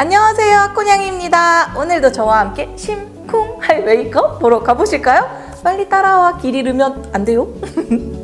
안녕하세요, 아코냥입니다. 오늘도 저와 함께 심쿵할 메이크업 보러 가보실까요? 빨리 따라와 길 잃으면 안 돼요.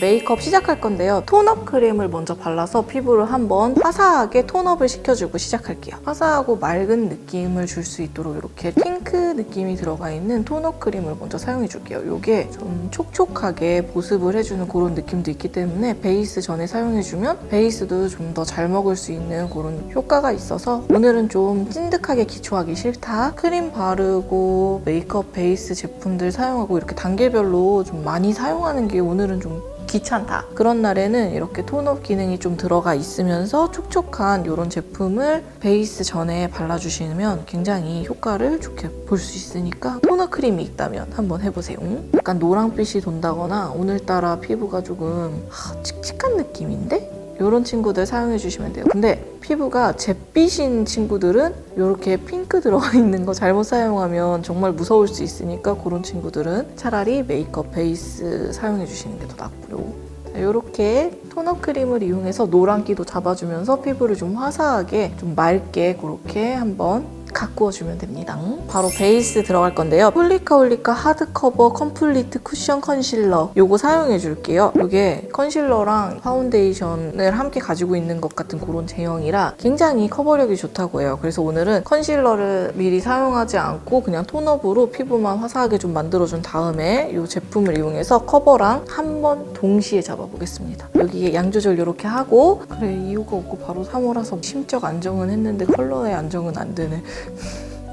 메이크업 시작할 건데요. 톤업 크림을 먼저 발라서 피부를 한번 화사하게 톤업을 시켜주고 시작할게요. 화사하고 맑은 느낌을 줄 수 있도록 이렇게 핑크 느낌이 들어가 있는 톤업 크림을 먼저 사용해 줄게요. 이게 좀 촉촉하게 보습을 해주는 그런 느낌도 있기 때문에 베이스 전에 사용해주면 베이스도 좀 더 잘 먹을 수 있는 그런 효과가 있어서 오늘은 좀 찐득하게 기초하기 싫다. 크림 바르고 메이크업 베이스 제품들 사용하고 이렇게 단계별로 좀 많이 사용하는 게 오늘은 좀 귀찮다. 그런 날에는 이렇게 톤업 기능이 좀 들어가 있으면서 촉촉한 이런 제품을 베이스 전에 발라주시면 굉장히 효과를 좋게 볼 수 있으니까 토너 크림이 있다면 한번 해보세요. 약간 노랑빛이 돈다거나 오늘따라 피부가 조금 하, 칙칙한 느낌인데? 이런 친구들 사용해 주시면 돼요. 근데 피부가 잿빛인 친구들은 이렇게 핑크 들어가 있는 거 잘못 사용하면 정말 무서울 수 있으니까 그런 친구들은 차라리 메이크업 베이스 사용해 주시는 게 더 낫고요. 이렇게 톤업 크림을 이용해서 노란기도 잡아주면서 피부를 좀 화사하게 좀 맑게 그렇게 한번 가꾸어 주면 됩니다. 바로 베이스 들어갈 건데요. 홀리카 홀리카 하드커버 컴플리트 쿠션 컨실러 요거 사용해 줄게요. 이게 컨실러랑 파운데이션을 함께 가지고 있는 것 같은 그런 제형이라 굉장히 커버력이 좋다고 해요. 그래서 오늘은 컨실러를 미리 사용하지 않고 그냥 톤업으로 피부만 화사하게 좀 만들어준 다음에 이 제품을 이용해서 커버랑 한 번 동시에 잡아보겠습니다. 여기에 양 조절 이렇게 하고 그래 이유가 없고 바로 3호라서 심적 안정은 했는데 컬러의 안정은 안 되네.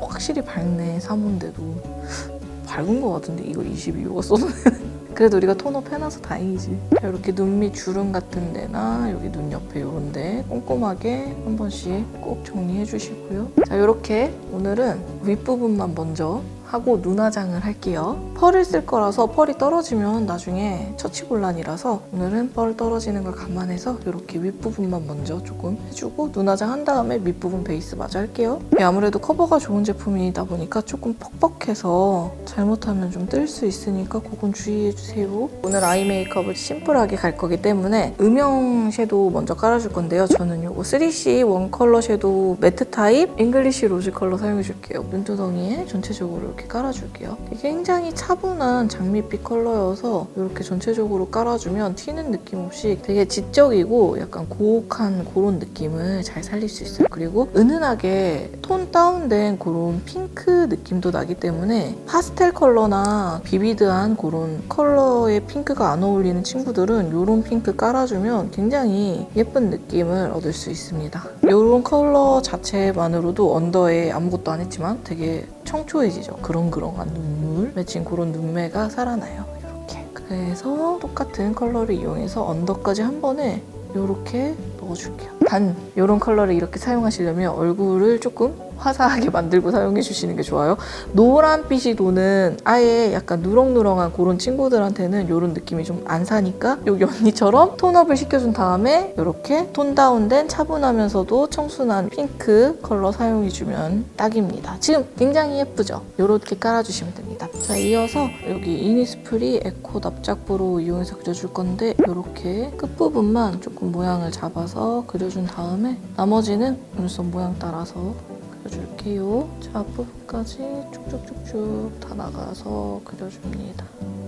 확실히 밝네 3호인데도. 밝은 것 같은데 이거 22호가 써서 그래도 우리가 톤업 해놔서 다행이지. 자, 이렇게 눈 밑 주름 같은 데나 여기 눈 옆에 이런 데 꼼꼼하게 한 번씩 꼭 정리해 주시고요. 자 이렇게 오늘은 윗부분만 먼저 하고 눈화장을 할게요. 펄을 쓸 거라서 펄이 떨어지면 나중에 처치곤란이라서 오늘은 펄 떨어지는 걸 감안해서 이렇게 윗부분만 먼저 조금 해주고 눈화장 한 다음에 밑부분 베이스 마저 할게요. 아무래도 커버가 좋은 제품이다 보니까 조금 퍽퍽해서 잘못하면 좀 뜰 수 있으니까 그건 주의해주세요. 오늘 아이 메이크업을 심플하게 갈 거기 때문에 음영 섀도우 먼저 깔아줄 건데요. 저는 이거 3C 원 컬러 섀도우 매트 타입 잉글리시 로즈 컬러 사용해줄게요. 눈두덩이에 전체적으로 이렇게 깔아줄게요. 굉장히 차분한 장미빛 컬러여서 이렇게 전체적으로 깔아주면 튀는 느낌 없이 되게 지적이고 약간 고혹한 그런 느낌을 잘 살릴 수 있어요. 그리고 은은하게 톤 다운된 그런 핑크 느낌도 나기 때문에 파스텔 컬러나 비비드한 그런 컬러의 핑크가 안 어울리는 친구들은 이런 핑크 깔아주면 굉장히 예쁜 느낌을 얻을 수 있습니다. 이런 컬러 자체만으로도 언더에 아무것도 안 했지만 되게 청초해지죠. 그렁그렁한 눈물 맺힌 그런 눈매가 살아나요. 이렇게. 그래서 똑같은 컬러를 이용해서 언더까지 한 번에 이렇게 넣어줄게요. 단 이런 컬러를 이렇게 사용하시려면 얼굴을 조금 화사하게 만들고 사용해 주시는 게 좋아요. 노란빛이 도는 아예 약간 누렁누렁한 그런 친구들한테는 이런 느낌이 좀 안 사니까 여기 언니처럼 톤업을 시켜준 다음에 이렇게 톤 다운된 차분하면서도 청순한 핑크 컬러 사용해주면 딱입니다. 지금 굉장히 예쁘죠? 이렇게 깔아주시면 됩니다. 자 이어서 여기 이니스프리 에코 납작부로 이용해서 그려줄 건데 이렇게 끝부분만 조금 모양을 잡아서 그려준 다음에 나머지는 눈썹 모양 따라서 그려줄게요. 자, 앞부분까지 쭉쭉쭉쭉 다 나가서 그려줍니다.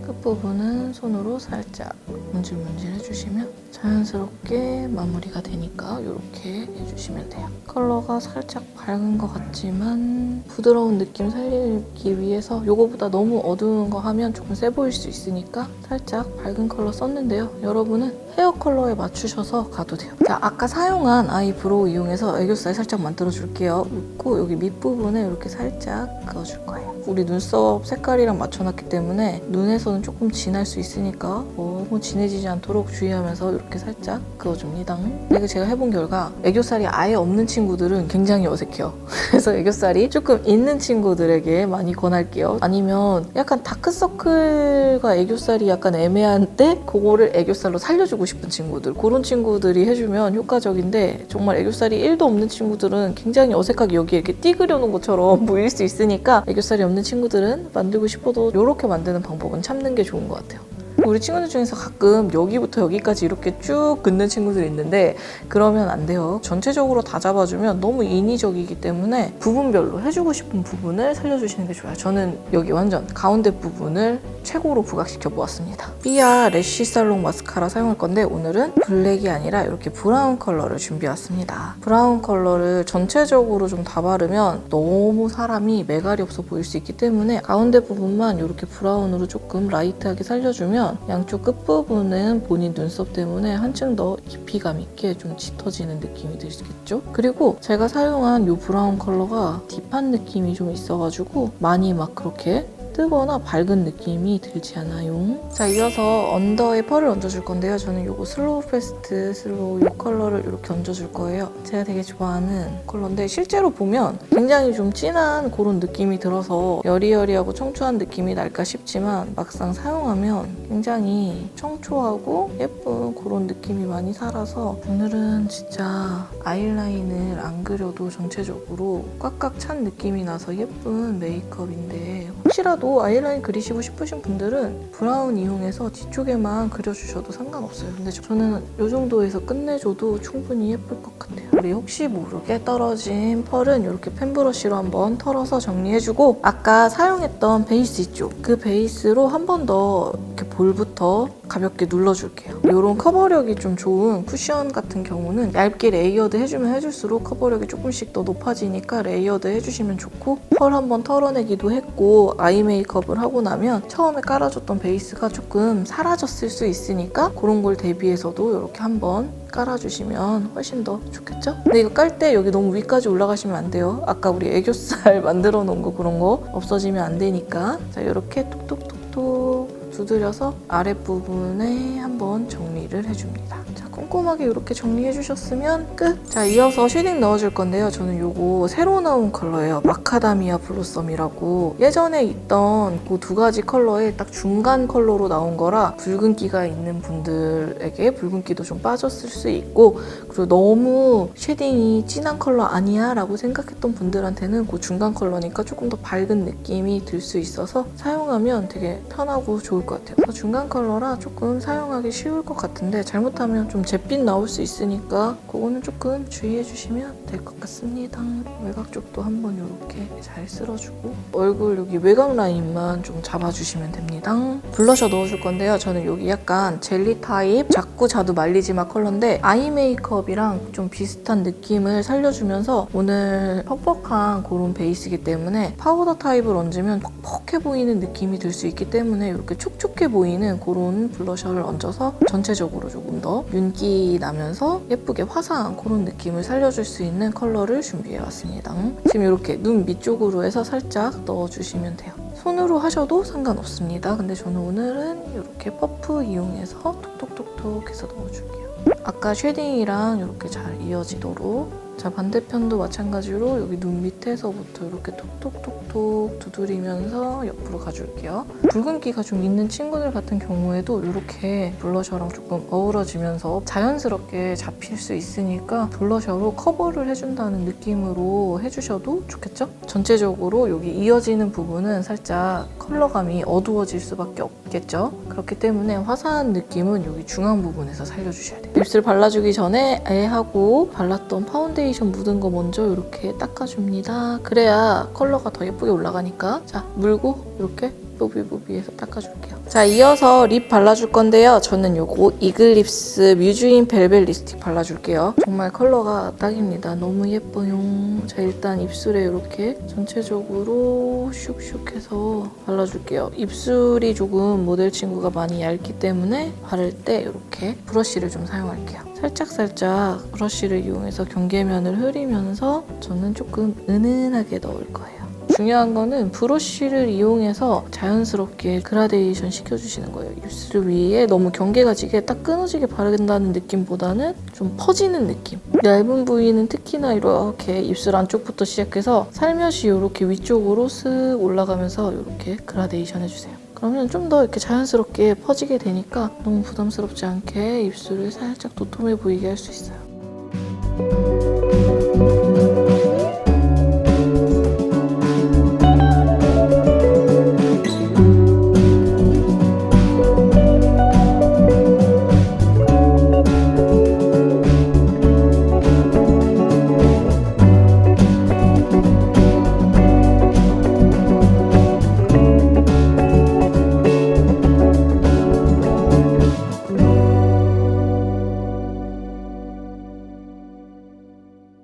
끝부분은 손으로 살짝 문질문질 해주시면 자연스럽게 마무리가 되니까 이렇게 해주시면 돼요. 컬러가 살짝 밝은 것 같지만 부드러운 느낌 살리기 위해서 이거보다 너무 어두운 거 하면 조금 세 보일 수 있으니까 살짝 밝은 컬러 썼는데요. 여러분은 헤어 컬러에 맞추셔서 가도 돼요. 자, 아까 사용한 아이 브로우 이용해서 애교살 살짝 만들어줄게요. 그리고 여기 밑부분에 이렇게 살짝 그어줄 거예요. 우리 눈썹 색깔이랑 맞춰놨기 때문에 눈에서는 부분은 조금 진할 수 있으니까 너무 진해지지 않도록 주의하면서 이렇게 살짝 그어줍니다. 이거 제가 해본 결과 애교살이 아예 없는 친구들은 굉장히 어색해요. 그래서 애교살이 조금 있는 친구들에게 많이 권할게요. 아니면 약간 다크서클과 애교살이 약간 애매한데 그거를 애교살로 살려주고 싶은 친구들 그런 친구들이 해주면 효과적인데 정말 애교살이 1도 없는 친구들은 굉장히 어색하게 여기에 이렇게 띠 그려놓은 것처럼 보일 수 있으니까 애교살이 없는 친구들은 만들고 싶어도 이렇게 만드는 방법은 참는 게 좋은 것 같아요. 우리 친구들 중에서 가끔 여기부터 여기까지 이렇게 쭉 긋는 친구들이 있는데 그러면 안 돼요. 전체적으로 다 잡아주면 너무 인위적이기 때문에 부분별로 해주고 싶은 부분을 살려주시는 게 좋아요. 저는 여기 완전 가운데 부분을 최고로 부각시켜 보았습니다. 삐아 래쉬 살롱 마스카라 사용할 건데 오늘은 블랙이 아니라 이렇게 브라운 컬러를 준비해왔습니다. 브라운 컬러를 전체적으로 좀 다 바르면 너무 사람이 매갈이 없어 보일 수 있기 때문에 가운데 부분만 이렇게 브라운으로 조금 라이트하게 살려주면 양쪽 끝부분은 본인 눈썹 때문에 한층 더 깊이감 있게 좀 짙어지는 느낌이 들겠죠? 그리고 제가 사용한 이 브라운 컬러가 딥한 느낌이 좀 있어가지고 많이 막 그렇게 뜨거나 밝은 느낌이 들지 않아요. 자, 이어서 언더에 펄을 얹어줄 건데요. 저는 이거 슬로우 페스트 슬로우 이 컬러를 이렇게 얹어줄 거예요. 제가 되게 좋아하는 컬러인데 실제로 보면 굉장히 좀 진한 그런 느낌이 들어서 여리여리하고 청초한 느낌이 날까 싶지만 막상 사용하면 굉장히 청초하고 예쁜 그런 느낌이 많이 살아서 오늘은 진짜 아이라인을 안 그려도 전체적으로 꽉꽉 찬 느낌이 나서 예쁜 메이크업인데 혹시라도 아이라인 그리시고 싶으신 분들은 브라운 이용해서 뒤쪽에만 그려주셔도 상관없어요. 근데 저는 이 정도에서 끝내줘도 충분히 예쁠 것 같아요. 우리 혹시 모르게 떨어진 펄은 이렇게 펜브러쉬로 한번 털어서 정리해주고 아까 사용했던 베이스 있죠? 그 베이스로 한 번 더 이렇게 볼부터 가볍게 눌러줄게요. 이런 커버력이 좀 좋은 쿠션 같은 경우는 얇게 레이어드 해주면 해줄수록 커버력이 조금씩 더 높아지니까 레이어드 해주시면 좋고 펄 한번 털어내기도 했고 아이 메이크업을 하고 나면 처음에 깔아줬던 베이스가 조금 사라졌을 수 있으니까 그런 걸 대비해서도 이렇게 한번 깔아주시면 훨씬 더 좋겠죠? 근데 이거 깔 때 여기 너무 위까지 올라가시면 안 돼요. 아까 우리 애교살 만들어 놓은 거 그런 거 없어지면 안 되니까 자 이렇게 톡톡톡톡 두드려서 아랫부분에 한번 정리를 해줍니다. 자, 꼼꼼하게 이렇게 정리해 주셨으면 끝! 자, 이어서 쉐딩 넣어줄 건데요. 저는 요거 새로 나온 컬러예요. 마카다미아 블로썸이라고 예전에 있던 그 두 가지 컬러의 딱 중간 컬러로 나온 거라 붉은기가 있는 분들에게 붉은기도 좀 빠졌을 수 있고 그리고 너무 쉐딩이 진한 컬러 아니야 라고 생각했던 분들한테는 그 중간 컬러니까 조금 더 밝은 느낌이 들 수 있어서 사용하면 되게 편하고 좋을 것 같아요. 중간 컬러라 조금 사용하기 쉬울 것 같은데 잘못하면 좀 잿빛 나올 수 있으니까 그거는 조금 주의해 주시면 될 것 같습니다. 외곽 쪽도 한번 이렇게 잘 쓸어주고 얼굴 여기 외곽 라인만 좀 잡아주시면 됩니다. 블러셔 넣어줄 건데요. 저는 여기 약간 젤리 타입 자꾸 자두 말리지 마 컬러인데 아이 메이크업이랑 좀 비슷한 느낌을 살려주면서 오늘 퍽퍽한 그런 베이스이기 때문에 파우더 타입을 얹으면 퍽퍽해 보이는 느낌이 들 수 있기 때문에 이렇게 촉 촉해 보이는 그런 블러셔를 얹어서 전체적으로 조금 더 윤기 나면서 예쁘게 화사한 그런 느낌을 살려줄 수 있는 컬러를 준비해왔습니다. 지금 이렇게 눈 밑쪽으로 해서 살짝 넣어주시면 돼요. 손으로 하셔도 상관없습니다. 근데 저는 오늘은 이렇게 퍼프 이용해서 톡톡톡톡 해서 넣어줄게요. 아까 쉐딩이랑 이렇게 잘 이어지도록 자 반대편도 마찬가지로 여기 눈 밑에서부터 이렇게 톡톡톡톡 두드리면서 옆으로 가줄게요. 붉은기가 좀 있는 친구들 같은 경우에도 이렇게 블러셔랑 조금 어우러지면서 자연스럽게 잡힐 수 있으니까 블러셔로 커버를 해준다는 느낌으로 해주셔도 좋겠죠? 전체적으로 여기 이어지는 부분은 살짝 컬러감이 어두워질 수밖에 없겠죠? 그렇기 때문에 화사한 느낌은 여기 중앙 부분에서 살려주셔야 돼요. 입술 발라주기 전에 애하고 발랐던 파운데이션 묻은 거 먼저 이렇게 닦아줍니다. 그래야 컬러가 더 예쁘게 올라가니까 자 물고 이렇게 뽀비뽀비해서 닦아줄게요. 자 이어서 립 발라줄 건데요. 저는 요거 이글립스 뮤즈인 벨벳 립스틱 발라줄게요. 정말 컬러가 딱입니다. 너무 예뻐요. 자 일단 입술에 이렇게 전체적으로 슉슉 해서 발라줄게요. 입술이 조금 모델 친구가 많이 얇기 때문에 바를 때 이렇게 브러쉬를 좀 사용할게요. 살짝살짝 브러쉬를 이용해서 경계면을 흐리면서 저는 조금 은은하게 넣을 거예요. 중요한 거는 브러쉬를 이용해서 자연스럽게 그라데이션 시켜주시는 거예요. 입술 위에 너무 경계가 지게 딱 끊어지게 바른다는 느낌보다는 좀 퍼지는 느낌. 얇은 부위는 특히나 이렇게 입술 안쪽부터 시작해서 살며시 이렇게 위쪽으로 쓱 올라가면서 이렇게 그라데이션 해주세요. 그러면 좀 더 이렇게 자연스럽게 퍼지게 되니까 너무 부담스럽지 않게 입술을 살짝 도톰해 보이게 할 수 있어요.